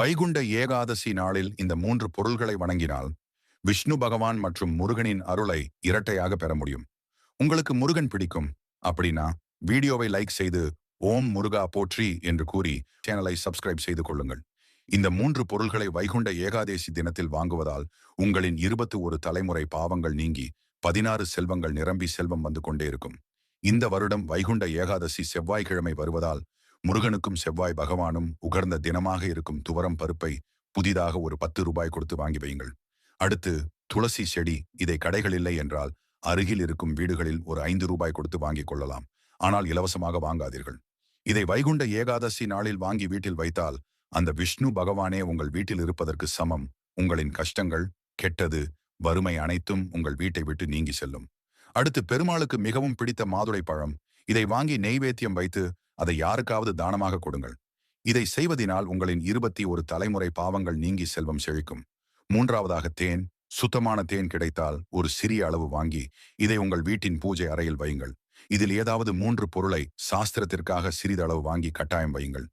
வைகுண்ட ஏகாதசி நாளில் இந்த மூன்று பொருள்களை வணங்கினால் விஷ்ணு பகவான் மற்றும் முருகனின் அருளை இரட்டையாக பெற முடியும். உங்களுக்கு முருகன் பிடிக்கும் அப்படின்னா வீடியோவை லைக் செய்து ஓம் முருகா போற்றி என்று கூறி சேனலை சப்ஸ்கிரைப் செய்து கொள்ளுங்கள். இந்த மூன்று பொருள்களை வைகுண்ட ஏகாதேசி தினத்தில் வாங்குவதால் உங்களின் இருபத்தி ஒரு தலைமுறை பாவங்கள் நீங்கி பதினாறு செல்வங்கள் நிரம்பி செல்வம் வந்து கொண்டே இருக்கும். இந்த வருடம் வைகுண்ட ஏகாதசி செவ்வாய்க்கிழமை வருவதால் முருகனுக்கும் செவ்வாய் பகவானும் உகர்ந்த தினமாக இருக்கும் துவரம் பருப்பை புதிதாக ஒரு பத்து ரூபாய் கொடுத்து வாங்கி வையுங்கள். அடுத்து துளசி செடி இதை கடைகள் இல்லை என்றால் அருகில் இருக்கும் வீடுகளில் ஒரு ஐந்து ரூபாய் கொடுத்து வாங்கிக் கொள்ளலாம். ஆனால் இலவசமாக வாங்காதீர்கள். இதை வைகுண்ட ஏகாதசி நாளில் வாங்கி வீட்டில் வைத்தால் அந்த விஷ்ணு பகவானே உங்கள் வீட்டில் இருப்பதற்கு சமம். உங்களின் கஷ்டங்கள் கெட்டது வறுமை அனைத்தும் உங்கள் வீட்டை விட்டு நீங்கி செல்லும். அடுத்து பெருமாளுக்கு மிகவும் பிடித்த மாதுளை பழம். இதை வாங்கி நெய்வேத்தியம் வைத்து அதை யாருக்காவது தானமாக கொடுங்கள். இதை செய்வதினால் உங்களின் இருபத்தி ஒரு தலைமுறை பாவங்கள் நீங்கி செல்வம் செழிக்கும். மூன்றாவதாக தேன். சுத்தமான தேன் கிடைத்தால் ஒரு சிறிய அளவு வாங்கி இதை உங்கள் வீட்டின் பூஜை அறையில் வையுங்கள். இதில் ஏதாவது மூன்று பொருளை சாஸ்திரத்திற்காக சிறிதளவு வாங்கி கட்டாயம் வையுங்கள்.